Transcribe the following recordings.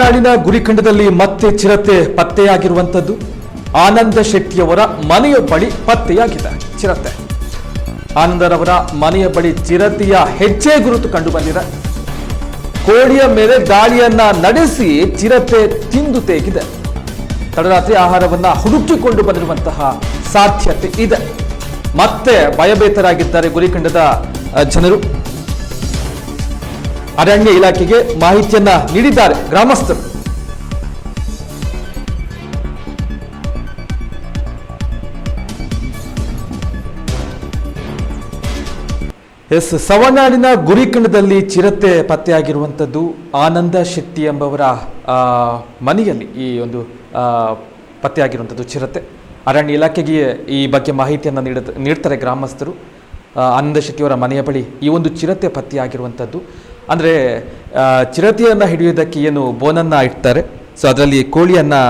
ಸವನಾಡಿನ ಗುರಿಖಂಡದಲ್ಲಿ ಮತ್ತೆ ಚಿರತೆ ಪತ್ತೆಯಾಗಿರುವಂಥದ್ದು. ಆನಂದ ಶೆಟ್ಟಿಯವರ ಮನೆಯ ಬಳಿ ಪತ್ತೆಯಾಗಿದೆ ಚಿರತೆ. ಆನಂದರವರ ಮನೆಯ ಬಳಿ ಚಿರತೆಯ ಹೆಜ್ಜೆ ಗುರುತು ಕಂಡು ಬಂದಿದೆ ಕೋಳಿಯ ಮೇಲೆ ದಾಳಿಯನ್ನ ನಡೆಸಿ ಚಿರತೆ ತಿಂದು ತೇಗಿದೆ. ತಡರಾತ್ರಿ ಆಹಾರವನ್ನ ಹುಡುಕಿಕೊಂಡು ಬಂದಿರುವಂತಹ ಸಾಧ್ಯತೆ ಇದೆ. ಮತ್ತೆ ಭಯಭೀತರಾಗಿದ್ದಾರೆ ಗುರಿಖಂಡದ ಜನರು. ಅರಣ್ಯ ಇಲಾಖೆಗೆ ಮಾಹಿತಿಯನ್ನ ನೀಡಿದ್ದಾರೆ ಗ್ರಾಮಸ್ಥರು. ಎಸ್, ಸವನಾಡಿನ ಗುರಿಕಂಡದಲ್ಲಿ ಚಿರತೆ ಪತ್ತೆಯಾಗಿರುವಂಥದ್ದು ಆನಂದ ಶೆಟ್ಟಿ ಎಂಬವರ ಮನೆಯಲ್ಲಿ ಈ ಒಂದು ಪತ್ತೆಯಾಗಿರುವಂಥದ್ದು ಚಿರತೆ. ಅರಣ್ಯ ಇಲಾಖೆಗೆ ಈ ಬಗ್ಗೆ ಮಾಹಿತಿಯನ್ನು ನೀಡ ನೀಡ್ತಾರೆ ಗ್ರಾಮಸ್ಥರು. ಆನಂದ ಶೆಟ್ಟಿಯವರ ಮನೆಯ ಬಳಿ ಈ ಒಂದು ಚಿರತೆ ಪತ್ತೆಯಾಗಿರುವಂಥದ್ದು. ಅಂದರೆ ಚಿರತೆಯನ್ನು ಹಿಡಿಯೋದಕ್ಕೆ ಏನು ಬೋನನ್ನು ಇಡ್ತಾರೆ. ಸೊ ಅದರಲ್ಲಿ ಕೋಳಿಯನ್ನು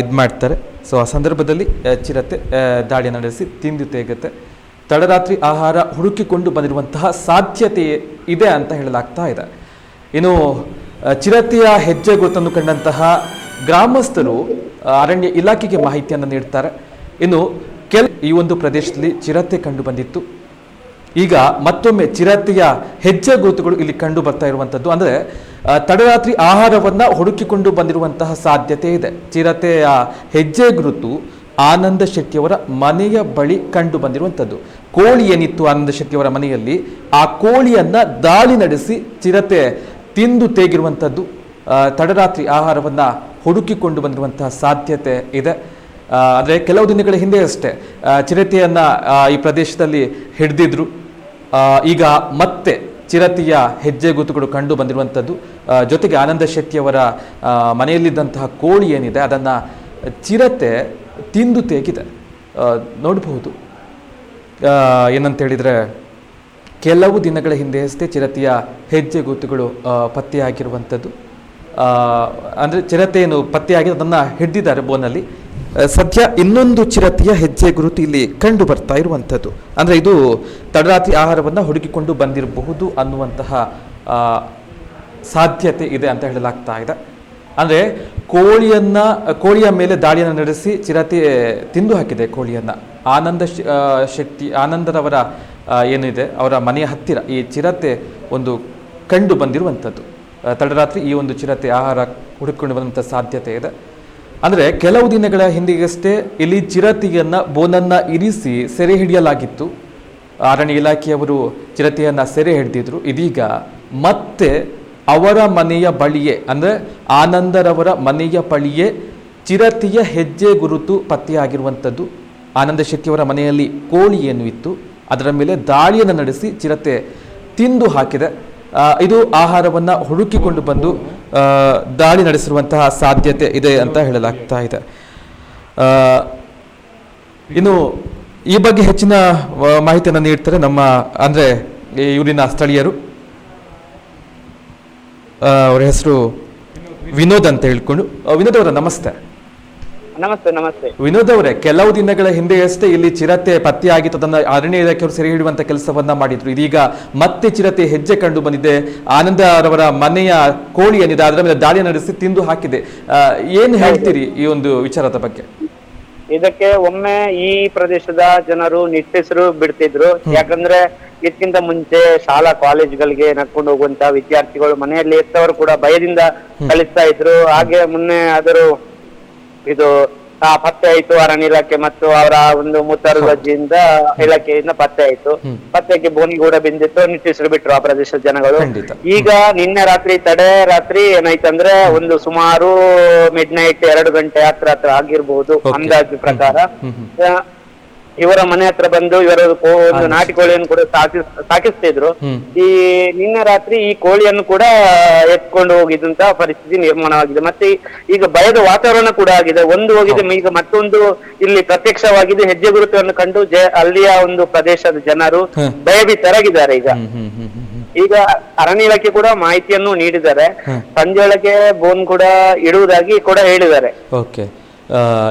ಇದು ಮಾಡ್ತಾರೆ. ಸೊ ಆ ಸಂದರ್ಭದಲ್ಲಿ ಚಿರತೆ ದಾಳಿ ನಡೆಸಿ ತಿಂದು ತೆಗೆತ್ತೆ ತಡರಾತ್ರಿ ಆಹಾರ ಹುಡುಕಿಕೊಂಡು ಬಂದಿರುವಂತಹ ಸಾಧ್ಯತೆ ಇದೆ ಅಂತ ಹೇಳಲಾಗ್ತಾ ಇದೆ. ಇನ್ನು ಚಿರತೆಯ ಹೆಜ್ಜೆ ಗುರುತನ್ನು ಕಂಡಂತಹ ಗ್ರಾಮಸ್ಥರು ಅರಣ್ಯ ಇಲಾಖೆಗೆ ಮಾಹಿತಿಯನ್ನು ನೀಡ್ತಾರೆ. ಇನ್ನು, ಕೆಲ ಈ ಒಂದು ಪ್ರದೇಶದಲ್ಲಿ ಚಿರತೆ ಕಂಡು ಬಂದಿತ್ತು. ಈಗ ಮತ್ತೊಮ್ಮೆ ಚಿರತೆಯ ಹೆಜ್ಜೆ ಗುರುತುಗಳು ಇಲ್ಲಿ ಕಂಡು ಬರ್ತಾ ಇರುವಂಥದ್ದು. ಅಂದರೆ ತಡರಾತ್ರಿ ಆಹಾರವನ್ನ ಹುಡುಕಿಕೊಂಡು ಬಂದಿರುವಂತಹ ಸಾಧ್ಯತೆ ಇದೆ. ಚಿರತೆಯ ಹೆಜ್ಜೆ ಗುರುತು ಆನಂದ ಶೆಟ್ಟಿಯವರ ಮನೆಯ ಬಳಿ ಕಂಡು ಬಂದಿರುವಂಥದ್ದು. ಕೋಳಿ ಏನಿತ್ತು ಆನಂದ ಶೆಟ್ಟಿಯವರ ಮನೆಯಲ್ಲಿ? ಆ ಕೋಳಿಯನ್ನ ದಾಳಿ ನಡೆಸಿ ಚಿರತೆ ತಿಂದು ತೇಗಿರುವಂಥದ್ದು. ತಡರಾತ್ರಿ ಆಹಾರವನ್ನ ಹುಡುಕಿಕೊಂಡು ಬಂದಿರುವಂತಹ ಸಾಧ್ಯತೆ ಇದೆ. ಅಂದರೆ, ಕೆಲವು ದಿನಗಳ ಹಿಂದೆ ಅಷ್ಟೇ ಚಿರತೆಯನ್ನ ಈ ಪ್ರದೇಶದಲ್ಲಿ ಹಿಡಿದಿದ್ರು. ಈಗ ಮತ್ತೆ ಚಿರತೆಯ ಹೆಜ್ಜೆ ಗುರುತುಗಳು ಕಂಡು ಬಂದಿರುವಂಥದ್ದು. ಜೊತೆಗೆ ಆನಂದ ಶೆಟ್ಟಿಯವರ ಮನೆಯಲ್ಲಿದ್ದಂತಹ ಕೋಳಿ ಏನಿದೆ ಅದನ್ನು ಚಿರತೆ ತಿಂದು ತೆಗಿದೆ ನೋಡಬಹುದು. ಏನಂತ ಹೇಳಿದ್ರೆ ಕೆಲವು ದಿನಗಳ ಹಿಂದೆ ಅಷ್ಟೇ ಚಿರತೆಯ ಹೆಜ್ಜೆ ಆ, ಪತ್ತೆಯಾಗಿರುವಂಥದ್ದು. ಅಂದರೆ ಚಿರತೆಯನ್ನು ಪತ್ತೆಯಾಗಿ ಅದನ್ನು ಹಿಡ್ದಿದ್ದಾರೆ ಬೋನಲ್ಲಿ. ಸದ್ಯ ಇನ್ನೊಂದು ಚಿರತೆಯ ಹೆಜ್ಜೆ ಗುರುತು ಇಲ್ಲಿ ಕಂಡು ಬರ್ತಾ ಇರುವಂಥದ್ದು. ಅಂದರೆ ಇದು ತಡರಾತ್ರಿ ಆಹಾರವನ್ನು ಹುಡುಕಿಕೊಂಡು ಬಂದಿರಬಹುದು ಅನ್ನುವಂತಹ ಸಾಧ್ಯತೆ ಇದೆ ಅಂತ ಹೇಳಲಾಗ್ತಾ ಇದೆ. ಅಂದರೆ ಕೋಳಿಯನ್ನು, ಕೋಳಿಯ ಮೇಲೆ ದಾಳಿಯನ್ನು ನಡೆಸಿ ಚಿರತೆ ತಿಂದು ಹಾಕಿದೆ ಕೋಳಿಯನ್ನು. ಆನಂದ ಶಕ್ತಿ, ಆನಂದರವರ ಏನಿದೆ, ಅವರ ಮನೆಯ ಹತ್ತಿರ ಈ ಚಿರತೆ ಒಂದು ಕಂಡು ಬಂದಿರುವಂಥದ್ದು. ತಡರಾತ್ರಿ ಈ ಒಂದು ಚಿರತೆ ಆಹಾರ ಹುಡುಕಿಕೊಂಡು ಬಂದಂಥ ಸಾಧ್ಯತೆ ಇದೆ. ಅಂದರೆ ಕೆಲವು ದಿನಗಳ ಹಿಂದಿಗಷ್ಟೇ ಇಲ್ಲಿ ಚಿರತೆಯನ್ನು, ಬೋನನ್ನ ಇರಿಸಿ ಸೆರೆ ಹಿಡಿಯಲಾಗಿತ್ತು. ಅರಣ್ಯ ಇಲಾಖೆಯವರು ಚಿರತೆಯನ್ನು ಸೆರೆ ಹಿಡಿದಿದ್ರು. ಇದೀಗ ಮತ್ತೆ ಅವರ ಮನೆಯ ಬಳಿಯೇ, ಅಂದರೆ ಆನಂದರವರ ಮನೆಯ ಬಳಿಯೇ ಚಿರತೆಯ ಹೆಜ್ಜೆ ಗುರುತು ಪತ್ತೆಯಾಗಿರುವಂಥದ್ದು. ಆನಂದ ಶೆಟ್ಟಿಯವರ ಮನೆಯಲ್ಲಿ ಕೋಳಿ ಏನು ಇತ್ತು, ಅದರ ಮೇಲೆ ದಾಳಿಯನ್ನು ನಡೆಸಿ ಚಿರತೆ ತಿಂದು ಹಾಕಿದೆ. ಇದು ಆಹಾರವನ್ನು ಹುಡುಕಿಕೊಂಡು ಬಂದು ದಾಳಿ ನಡೆಸಿರುವಂತಹ ಸಾಧ್ಯತೆ ಇದೆ ಅಂತ ಹೇಳಲಾಗ್ತಾ ಇದೆ. ಇನ್ನು ಈ ಬಗ್ಗೆ ಹೆಚ್ಚಿನ ಮಾಹಿತಿಯನ್ನು ನೀಡ್ತಾರೆ ನಮ್ಮ, ಅಂದರೆ ಈ ಊರಿನ ಸ್ಥಳೀಯರು. ಅವರ ಹೆಸರು ವಿನೋದ್ ಅಂತ ಹೇಳ್ಕೊಂಡು ವಿನೋದ್ ಅವರ, ನಮಸ್ತೆ. ನಮಸ್ತೆ ನಮಸ್ತೆ. ವಿನೋದ್ ಅವರೇ ಕೆಲವು ದಿನಗಳ ಹಿಂದೆಯಷ್ಟೇ ಇಲ್ಲಿ ಚಿರತೆ ಪತ್ತೆಯಾಗಿತ್ತು ಅದನ್ನ ಅರಣ್ಯ ಇಲಾಖೆಯವರು ಸೆರೆ ಹಿಡಿಯುವಂತ ಕೆಲಸವನ್ನ ಮಾಡಿದ್ರು. ಇದೀಗ ಮತ್ತೆ ಚಿರತೆ ಹೆಜ್ಜೆ ಕಂಡು ಬಂದಿದೆ. ಆನಂದ ಅವರ ಮನೆಯ ಕೋಳಿ ಏನಿದೆ ಅದರ ಮೇಲೆ ದಾಳಿ ನಡೆಸಿ ತಿಂದು ಹಾಕಿದೆ. ಏನ್ ಹೇಳ್ತೀರಿ ಈ ಒಂದು ವಿಚಾರದ ಬಗ್ಗೆ? ಇದಕ್ಕೆ ಒಮ್ಮೆ ಈ ಪ್ರದೇಶದ ಜನರು ನಿಟ್ಟೆಸರು ಬಿಡ್ತಿದ್ರು. ಯಾಕಂದ್ರೆ ಇದಕ್ಕಿಂತ ಮುಂಚೆ ಶಾಲಾ ಕಾಲೇಜ್ಗಳಿಗೆ ನಡ್ಕೊಂಡು ಹೋಗುವಂತ ವಿದ್ಯಾರ್ಥಿಗಳು ಮನೆಯಲ್ಲಿ ಎತ್ತವರು ಕೂಡ ಭಯದಿಂದ ಕಲಿಸ್ತಾ ಇದ್ರು. ಹಾಗೆ ಮೊನ್ನೆ ಆದರೂ ಇದು ಪತ್ತೆ ಆಯ್ತು ಅರಣ್ಯ ಇಲಾಖೆ ಮತ್ತು ಅವರ ಒಂದು ಮುತರ್ವಜ್ಜಿಯಿಂದ ಇಲಾಖೆಯಿಂದ ಪತ್ತೆ ಆಯ್ತು. ಪತ್ತೆಗೆ ಬೋನಿ ಕೂಡ ಬಿಂದಿತ್ತು ನಿಟ್ಟೆಸರು ಬಿಟ್ರು ಆ ಪ್ರದೇಶದ ಜನಗಳು. ಈಗ ನಿನ್ನೆ ರಾತ್ರಿ ತಡೆ ರಾತ್ರಿ ಏನಾಯ್ತಂದ್ರೆ ಒಂದು ಸುಮಾರು ಮಿಡ್ ನೈಟ್ ಎರಡು ಗಂಟೆ ಹತ್ರ ಹತ್ರ ಆಗಿರ್ಬಹುದು. ಅಂದಾಜು ಪ್ರಕಾರ. ಇವರ ಮನೆ ಹತ್ರ ಬಂದು ಇವರ ಕೋ- ಒಂದು ನಾಟಿ ಕೋಳಿಯನ್ನು ಕೂಡ ಸಾಕಿಸ್ತಾ ಸಾಕಿಸ್ತಿದ್ರು. ಹ್ಮ್. ಈ ನಿನ್ನೆ ರಾತ್ರಿ ಈ ಕೋಳಿಯನ್ನು ಕೂಡ ಎತ್ಕೊಂಡು ಹೋಗಿದಂತ ಪರಿಸ್ಥಿತಿ ನಿರ್ಮಾಣವಾಗಿದೆ. ಮತ್ತೆ ಈ- ಈಗ ಭಯದ ವಾತಾವರಣ ಕೂಡ ಆಗಿದೆ. ಒಂದು ಹೋಗಿದೆ ಈಗ ಮತ್ತೊಂದು ಇಲ್ಲಿ ಪ್ರತ್ಯಕ್ಷವಾಗಿದೆ. ಹೆಜ್ಜೆ ಗುರುತನ್ನು ಕಂಡು ಜ- ಅಲ್ಲಿಯ ಒಂದು ಪ್ರದೇಶದ ಜನರು ಹ್ಮ್. ಭಯಭೀತರಾಗಿದ್ದಾರೆ ಈಗ. ಹ್ಮ್ ಹ್ಮ್ ಹ್ಮ್ ಹ್ಮ್ ಹ್ಮ್. ಈಗ ಅರಣ್ಯ ಇಲಾಖೆ ಕೂಡ ಮಾಹಿತಿಯನ್ನು ನೀಡಿದ್ದಾರೆ. ಹ್ಮ್. ಸಂಜೆ ಒಳಗೆ ಬೋನ್ ಕೂಡ ಇಡುವುದಾಗಿ ಕೂಡ ಹೇಳಿದ್ದಾರೆ. ಓಕೆ.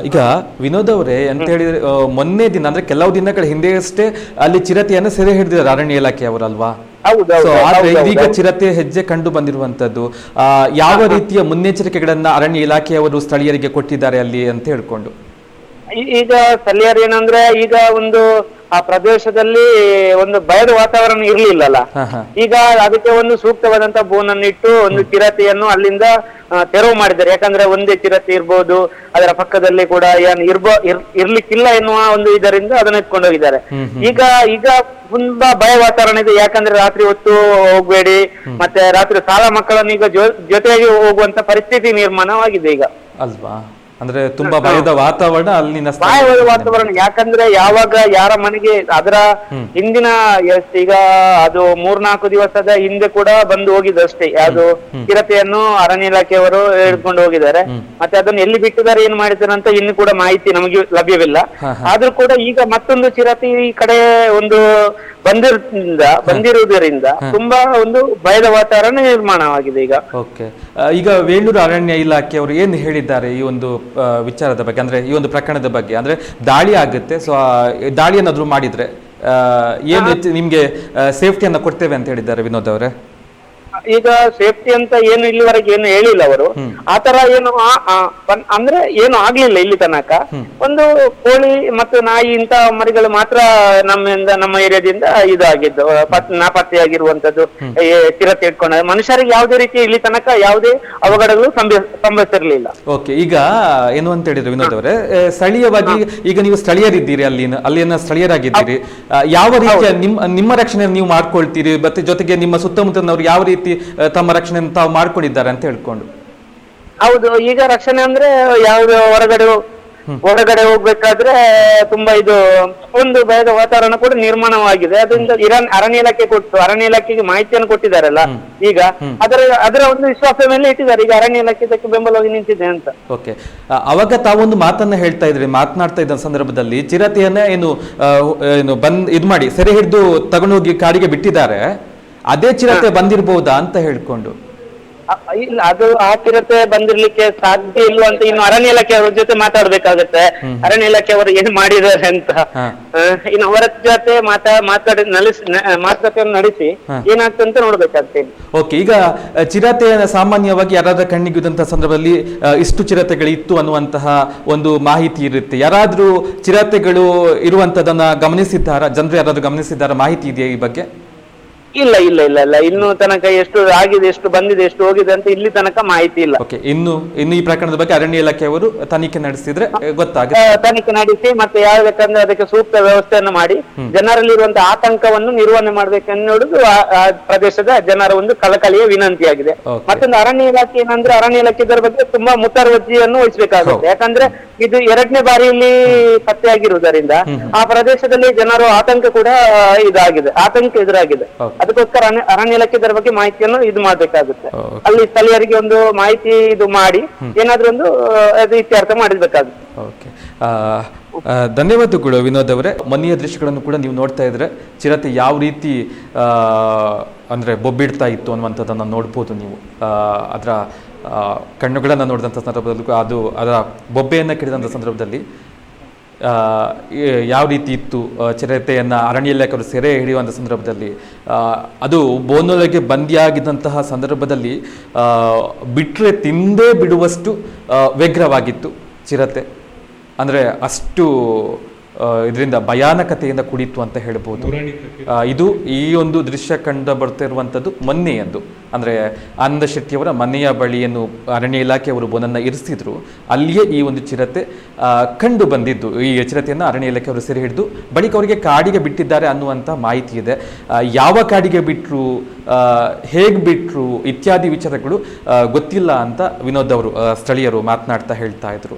ಈಗ ವಿನೋದ್ ಅವರೇ ಅಂತ ಹೇಳಿದ್ರೆ ಮೊನ್ನೆ ದಿನ ಅಂದ್ರೆ ಕೆಲವು ದಿನಗಳ ಹಿಂದೆಯಷ್ಟೇ ಅಲ್ಲಿ ಚಿರತೆಯನ್ನು ಸೆರೆ ಹಿಡಿದಿದ್ದಾರೆ ಅರಣ್ಯ ಇಲಾಖೆಯವರಲ್ವಾ ಹೌದು, ಹೌದು, ಆದ್ರೆ ಹೌದು, ಇದೀಗ ಹೌದು. ಚಿರತೆ ಹೆಜ್ಜೆ ಕಂಡು ಬಂದಿರುವಂತದ್ದು ಯಾವ ರೀತಿಯ ಮುನ್ನೆಚ್ಚರಿಕೆಗಳನ್ನ ಅರಣ್ಯ ಇಲಾಖೆಯವರು ಸ್ಥಳೀಯರಿಗೆ ಕೊಟ್ಟಿದ್ದಾರೆ ಅಲ್ಲಿ ಅಂತ ಹೇಳ್ಕೊಂಡು? ಈಗ ಸ್ಥಳೀಯರು ಏನಂದ್ರೆ ಈಗ ಒಂದು ಆ ಪ್ರದೇಶದಲ್ಲಿ ಒಂದು ಭಯದ ವಾತಾವರಣ ಇರ್ಲಿಲ್ಲಲ್ಲ. ಈಗ ಅದಕ್ಕೆ ಒಂದು ಸೂಕ್ತವಾದಂತ ಬೋನನ್ನಿಟ್ಟು ಒಂದು ಚಿರತೆಯನ್ನು ಅಲ್ಲಿಂದ ತೆರವು ಮಾಡಿದ್ದಾರೆ. ಯಾಕಂದ್ರೆ ಒಂದೇ ಚಿರತೆ ಇರ್ಬೋದು ಅದರ ಪಕ್ಕದಲ್ಲಿ ಕೂಡ ಏನು ಇರ್ಬೋ ಇರ್- ಇರ್ಲಿಕ್ಕಿಲ್ಲ ಎನ್ನುವ ಒಂದು ಇದರಿಂದ ಅದನ್ನ ಎತ್ಕೊಂಡು ಹೋಗಿದ್ದಾರೆ ಈಗ ಈಗ ತುಂಬಾ ಭಯ ವಾತಾವರಣ ಇದೆ. ಯಾಕಂದ್ರೆ ರಾತ್ರಿ ಹೊತ್ತು ಹೋಗ್ಬೇಡಿ ಮತ್ತೆ ರಾತ್ರಿ ಸಾಲ ಮಕ್ಕಳನ್ನು ಈಗ ಜೊತೆಗೆ ಜೊತೆಯಾಗಿ ಹೋಗುವಂತ ಪರಿಸ್ಥಿತಿ ನಿರ್ಮಾಣವಾಗಿದೆ ಈಗ. ಅಲ್ವಾ? ಅಂದ್ರೆ ತುಂಬಾ ಭಯದ ವಾತಾವರಣ ಅಲ್ಲಿ ಭಯದ ವಾತಾವರಣ. ಯಾಕಂದ್ರೆ ಯಾವಾಗ ಯಾರ ಮನೆಗೆ ಅದರ ಹಿಂದಿನ ಈಗ ಅದು ಮೂರ್ನಾಲ್ಕು ದಿವಸದ ಹಿಂದೆ ಕೂಡ ಬಂದು ಹೋಗಿದೆ ಅಷ್ಟೇ ಅದು ಚಿರತೆಯನ್ನು ಅರಣ್ಯ ಇಲಾಖೆಯವರು ಹಿಡ್ಕೊಂಡು ಹೋಗಿದ್ದಾರೆ. ಮತ್ತೆ ಅದನ್ನು ಎಲ್ಲಿ ಬಿಟ್ಟಿದ್ದಾರೆ ಏನ್ ಮಾಡಿದ್ದಾರೆ ಅಂತ ಇನ್ನು ಕೂಡ ಮಾಹಿತಿ ನಮಗೆ ಲಭ್ಯವಿಲ್ಲ. ಆದ್ರೂ ಕೂಡ ಈಗ ಮತ್ತೊಂದು ಚಿರತೆ ಈ ಕಡೆ ಒಂದು ಬಂದಿರೋದ್ರಿಂದ ಬಂದಿರುವುದರಿಂದ ತುಂಬಾ ಒಂದು ಭಯದ ವಾತಾವರಣ ನಿರ್ಮಾಣವಾಗಿದೆ ಈಗ. ಓಕೆ. ಈಗ ವೇಣೂರು ಅರಣ್ಯ ಇಲಾಖೆಯವರು ಏನ್ ಹೇಳಿದ್ದಾರೆ ಈ ಒಂದು ವಿಚಾರದ ಬಗ್ಗೆ ಅಂದ್ರೆ ಈ ಒಂದು ಪ್ರಕರಣದ ಬಗ್ಗೆ. ಅಂದ್ರೆ ದಾಳಿ ಆಗುತ್ತೆ ಸೊ ದಾಳಿ ಏನಾದ್ರು ಮಾಡಿದ್ರೆ ಏನು ಹೆಚ್ಚು ನಿಮ್ಗೆ ಸೇಫ್ಟಿಯನ್ನ ಕೊಡ್ತೇವೆ ಅಂತ ಹೇಳಿದ್ದಾರೆ ವಿನೋದ್ ಅವರೇ? ಈಗ ಸೇಫ್ಟಿ ಅಂತ ಏನು ಇಲ್ಲಿವರೆಗೆ ಏನು ಹೇಳಿಲ್ಲ ಅವರು. ಆತರ ಏನು ಅಂದ್ರೆ ಏನು ಆಗ್ಲಿಲ್ಲ ಇಲ್ಲಿ ತನಕ. ಒಂದು ಕೋಳಿ ಮತ್ತು ನಾಯಿ ಇಂತ ಮರಿಗಳು ಮಾತ್ರ ನಮ್ಮಿಂದ ನಮ್ಮ ಏರಿಯಾದಿಂದ ಇದು ಆಗಿದ್ದು ಆ, ಪತ್- ನಾಪತ್ತೆಯಾಗಿರುವಂತದ್ದು ಈ ಚಿರತೆ ಇಟ್ಕೊಂಡ ಮನುಷ್ಯರಿಗೆ ಯಾವುದೇ ರೀತಿ ಇಲ್ಲಿ ತನಕ ಯಾವುದೇ ಅವಘಡಗಳು ಸಂಭವ ಸಂಭವಿಸಿರ್ಲಿಲ್ಲ. ಓಕೆ ಈಗ ಏನು ಅಂತ ಹೇಳಿದ್ರು ವಿನೋದ್ ಅವರೇ ಸ್ಥಳೀಯವಾಗಿ ಈಗ ನೀವು ಸ್ಥಳೀಯರಿದ್ದೀರಿ ಅಲ್ಲಿನ ಅಲ್ಲಿನ ಸ್ಥಳೀಯರಾಗಿದ್ದೀರಿ. ಯಾವ ರೀತಿಯ ನಿಮ್ಮ ನಿಮ್ಮ ರಕ್ಷಣೆ ನೀವು ಮಾಡ್ಕೊಳ್ತೀರಿ ಮತ್ತೆ ಜೊತೆಗೆ ನಿಮ್ಮ ಸುತ್ತಮುತ್ತಲಿನವರು ಯಾವ ರೀತಿ ತಮ್ಮ ರಕ್ಷಣೆ ತಾವು ಮಾಡ್ಕೊಂಡಿದ್ದಾರೆ ಅಂತ ಹೇಳ್ಕೊಂಡು. ಹೌದು ಈಗ ರಕ್ಷಣೆ ಅಂದ್ರೆ ಯಾವ್ದು ಹೊರಗಡೆ ಹೊರಗಡೆ ಹೋಗ್ಬೇಕಾದ್ರೆ ತುಂಬಾ ಇದು ಒಂದು ಭಯದ ವಾತಾವರಣ ಕೂಡ ನಿರ್ಮಾಣವಾಗಿದೆ. ಅದರಿಂದ ಇರಾನ್ ಅರಣ್ಯ ಇಲಾಖೆ ಕೊಟ್ಟು ಅರಣ್ಯ ಇಲಾಖೆಗೆ ಮಾಹಿತಿಯನ್ನು ಕೊಟ್ಟಿದ್ದಾರಲ್ಲ ಈಗ ಅದರ ಅದರ ಒಂದು ವಿಶ್ವಾಸ ಮೇಲೆ ಇಟ್ಟಿದ್ದಾರೆ. ಈಗ ಅರಣ್ಯ ಇಲಾಖೆ ಇದಕ್ಕೆ ಬೆಂಬಲವಾಗಿ ನಿಂತಿದೆ ಅಂತ. ಓಕೆ. ಅವಾಗ ತಾವೊಂದು ಮಾತನ್ನ ಹೇಳ್ತಾ ಇದ್ರಿ ಮಾತನಾಡ್ತಾ ಇದ್ದ ಸಂದರ್ಭದಲ್ಲಿ ಚಿರತೆಯನ್ನ ಏನು ಏನು ಬಂದ್ ಇದು ಮಾಡಿ ಸೆರೆ ಹಿಡಿದು ತಗೊಂಡೋಗಿ ಕಾಡಿಗೆ ಬಿಟ್ಟಿದ್ದಾರೆ. ಅದೇ ಚಿರತೆ ಬಂದಿರಬಹುದಾ ಅಂತ ಹೇಳ್ಕೊಂಡು. ಇಲ್ಲ ಅದು ಆ ಚಿರತೆ ಬಂದಿರ್ಲಿಕ್ಕೆ ಸಾಧ್ಯ ಇಲ್ಲ ಅಂತ ಇನ್ನು ಅರಣ್ಯ ಇಲಾಖೆ ಅವ್ರ ಜೊತೆ ಮಾತಾಡ್ಬೇಕಾಗತ್ತೆ. ಅರಣ್ಯ ಇಲಾಖೆ ಅವರು ಏನ್ ಮಾಡಿದ್ದಾರೆ ಅಂತ. ಇನ್ನು ಅವರ ಜೊತೆ ಮಾತಾ ಮಾತಾಡಿ ನಲಿಸಿ ಮಾತುಕತೆ ಮಾತುಕತೆಯನ್ನು ನಡೆಸಿ ಅಂತ ನೋಡ್ಬೇಕಾಗ್ತದೆ ಓಕೆ ಈಗ ಚಿರತೆ ಸಾಮಾನ್ಯವಾಗಿ ಯಾರಾದ್ರ ಕಣ್ಣಿಗೆ ಬಿದ್ದಂತಹ ಸಂದರ್ಭದಲ್ಲಿ ಇಷ್ಟು ಚಿರತೆಗಳು ಇತ್ತು ಅನ್ನುವಂತಹ ಒಂದು ಮಾಹಿತಿ ಇರುತ್ತೆ. ಯಾರಾದ್ರೂ ಚಿರತೆಗಳು ಇರುವಂತದನ್ನ ಗಮನಿಸಿದ್ದಾರಾ? ಜನರು ಯಾರಾದ್ರೂ ಗಮನಿಸಿದ್ದಾರಾ? ಮಾಹಿತಿ ಇದೆಯಾ ಈ ಬಗ್ಗೆ? ಇಲ್ಲ ಇಲ್ಲ ಇಲ್ಲ ಇಲ್ಲ. ಇನ್ನು ತನಕ ಎಷ್ಟು ಆಗಿದೆ ಎಷ್ಟು ಬಂದಿದೆ ಎಷ್ಟು ಹೋಗಿದೆ ಅಂತ ಇಲ್ಲಿ ತನಕ ಮಾಹಿತಿ ಇಲ್ಲ. ಓಕೆ ಇನ್ನು ಇನ್ನು ಈ ಪ್ರಕರಣದ ಬಗ್ಗೆ ಅರಣ್ಯ ಇಲಾಖೆಯವರು ತನಿಖೆ ನಡೆಸಿದ್ರೆ ಆ, ಗೊತ್ತಾಗುತ್ತೆ. ತನಿಖೆ ನಡೆಸಿ ಮತ್ತೆ ಯಾವ್ದಕ್ಕಂದ್ರೆ ಅದಕ್ಕೆ ಸೂಕ್ತ ವ್ಯವಸ್ಥೆಯನ್ನು ಮಾಡಿ. ಜನರಲ್ಲಿರುವಂತಹ ಆತಂಕವನ್ನು ನಿರ್ವಹಣೆ ಮಾಡ್ಬೇಕೆನ್ನುವುದು ಆ ಆ ಪ್ರದೇಶದ ಜನರ ಒಂದು ಕಳಕಳಿಯ ವಿನಂತಿಯಾಗಿದೆ. Okay. ಮತ್ತೊಂದು ಅರಣ್ಯ ಇಲಾಖೆ ಏನಂದ್ರೆ ಅರಣ್ಯ ಇಲಾಖೆ ಇದರ ಬಗ್ಗೆ ತುಂಬಾ ಮುತುವರ್ಜಿಯನ್ನು ವಹಿಸಬೇಕಾಗುತ್ತೆ. ಯಾಕಂದ್ರೆ ಇದು ಎರಡನೇ ಬಾರಿಯಲ್ಲಿ ಪತ್ತೆಯಾಗಿರುವುದರಿಂದ ಆ ಪ್ರದೇಶದಲ್ಲಿ ಜನರು ಆತಂಕ ಕೂಡ ಇದಾಗಿದೆ ಆತಂಕ ಎದುರಾಗಿದೆ. Okay. ಅದಕ್ಕೋಸ್ಕರ ಅರಣ್ಯ- ಅರಣ್ಯ ಇಲಾಖೆ ಇದರ ಬಗ್ಗೆ ಮಾಹಿತಿಯನ್ನು ಇದು ಮಾಡ್ಬೇಕಾಗುತ್ತೆ. ಅಲ್ಲಿ ಸ್ಥಳೀಯರಿಗೆ ಒಂದು ಮಾಹಿತಿ ಇದು ಮಾಡಿ ಏನಾದ್ರೂ ಒಂದು ಅದು ಇತ್ಯರ್ಥ ಮಾಡಿರ್ಬೇಕಾಗುತ್ತೆ ಓಕೆ. ಧನ್ಯವಾದಗಳು ವಿನೋದ್ ಅವರೇ. ಮನೆಯ ದೃಶ್ಯಗಳನ್ನು ಕೂಡ ನೀವು ನೋಡ್ತಾ ಇದ್ರೆ ಚಿರತೆ ಯಾವ ರೀತಿ ಅಂದ್ರೆ ಬೊಬ್ಬಿಡ್ತಾ ಇತ್ತು ಅನ್ನುವಂಥದ್ದನ್ನು ನೋಡ್ಬೋದು ನೀವು. ಅದರ ಕಣ್ಣುಗಳನ್ನು ನೋಡಿದಂಥ ಸಂದರ್ಭದಲ್ಲೂ ಅದು ಅದರ ಬೊಬ್ಬೆಯನ್ನು ಕಿಡಿದಂಥ ಸಂದರ್ಭದಲ್ಲಿ ಯಾವ ರೀತಿ ಇತ್ತು ಚಿರತೆಯನ್ನು ಅರಣ್ಯ ಇಲಾಖೆಯವರು ಸೆರೆ ಹಿಡಿಯುವಂಥ ಸಂದರ್ಭದಲ್ಲಿ? ಅದು ಬೋನೊಳಗೆ ಬಂದಿಯಾಗಿದ್ದಂತಹ ಸಂದರ್ಭದಲ್ಲಿ ಬಿಟ್ಟರೆ ತಿಂದೇ ಬಿಡುವಷ್ಟು ವ್ಯಗ್ರವಾಗಿತ್ತು ಚಿರತೆ. ಅಂದರೆ ಅಷ್ಟು ಇದರಿಂದ ಭಯಾನಕತೆಯಿಂದ ಕುಡಿತು ಅಂತ ಹೇಳ್ಬೋದು. ಇದು ಈ ಒಂದು ದೃಶ್ಯ ಕಂಡು ಬರ್ತಿರುವಂಥದ್ದು ಮೊನ್ನೆಯದ್ದು ಅಂದರೆ ಆನಂದ ಶೆಟ್ಟಿಯವರ ಮನೆಯ ಬಳಿಯನ್ನು ಅರಣ್ಯ ಇಲಾಖೆಯವರು ಬೋನನ್ನು ಇರಿಸಿದ್ರು. ಅಲ್ಲಿಯೇ ಈ ಒಂದು ಚಿರತೆ ಕಂಡು ಬಂದಿದ್ದು. ಈ ಚಿರತೆಯನ್ನು ಅರಣ್ಯ ಇಲಾಖೆಯವರು ಸೆರೆ ಹಿಡಿದು ಬಳಿಕ ಅವರಿಗೆ ಕಾಡಿಗೆ ಬಿಟ್ಟಿದ್ದಾರೆ ಅನ್ನುವಂಥ ಮಾಹಿತಿ ಇದೆ. ಯಾವ ಕಾಡಿಗೆ ಬಿಟ್ಟರು ಹೇಗೆ ಬಿಟ್ಟರು ಇತ್ಯಾದಿ ವಿಚಾರಗಳು ಗೊತ್ತಿಲ್ಲ ಅಂತ ವಿನೋದ್ ಅವರು ಸ್ಥಳೀಯರು ಮಾತನಾಡ್ತಾ ಹೇಳ್ತಾ ಇದ್ರು.